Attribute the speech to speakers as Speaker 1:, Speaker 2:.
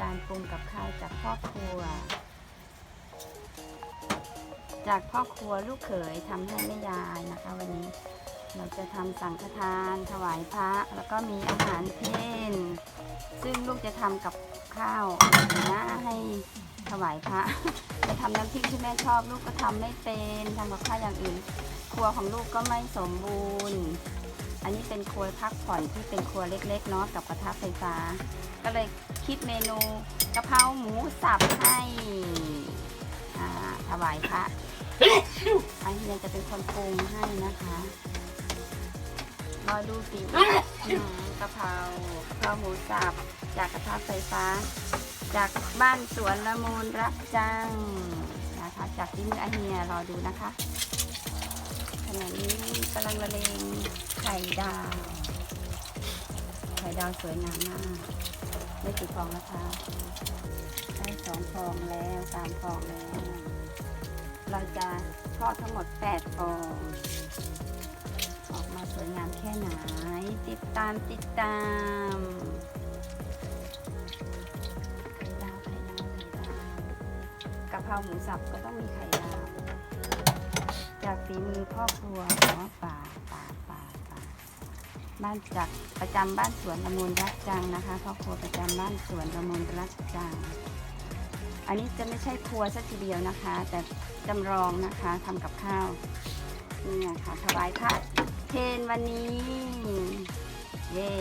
Speaker 1: การปรุงกับข้าวจากพ่อครัว จากพ่อครัวลูกเขยทำให้แม่ยายนะคะ วันนี้เราจะทำสังฆทานถวายพระ แล้วก็มีอาหารเพนซึ่งลูกจะทำกับข้าวนะให้ถวายพระจะทำน้ำพริกที่แม่ชอบลูกก็ทำไม่เป็นทำกับข้าวอย่างอื่น รัวของลูกก็ไม่สมบูรณ์ อันนี้เป็นครัวพักผ่อนที่เป็นครัวเล็กๆเนาะกับกระทะไฟฟ้า ก็เลยคิดเมนูกะเพราหมูสับให้ถวายพระอันนี้จะเป็นคนปรุงให้นะคะรอดูฝีกะเพรากะเพราหมูสับจากกระทะไฟฟ้า จากบ้านสวนละมูลรับจ้าง นะคะ จากที่มืออาเฮียรอดูนะคะขณะนี้กำลังละเลงไข่ดาวไข่ดาวสวยงามมากได้กี่ฟองแล้วคะได้สองฟองแล้วสามฟองแล้ว เราจะทอดทั้งหมดแปดฟองออกมาสวยงามแค่ไหน ติดตามติดตาม เพราหมูสับก็ต้องมีไข่ดาวจากฝีมือพ่อครัวเนาะป่าป่าป่าป่าบ้านจากประจำบ้านสวนละมุนรักจังนะคะพ่อครัวประจำบ้านสวนละมุนรักจัง อันนี้จะไม่ใช่ครัวสักทีเดียวนะคะ แต่จำลองนะคะทำกับข้าวเนี่ยค่ะถวายพระเพนวันนี้เย่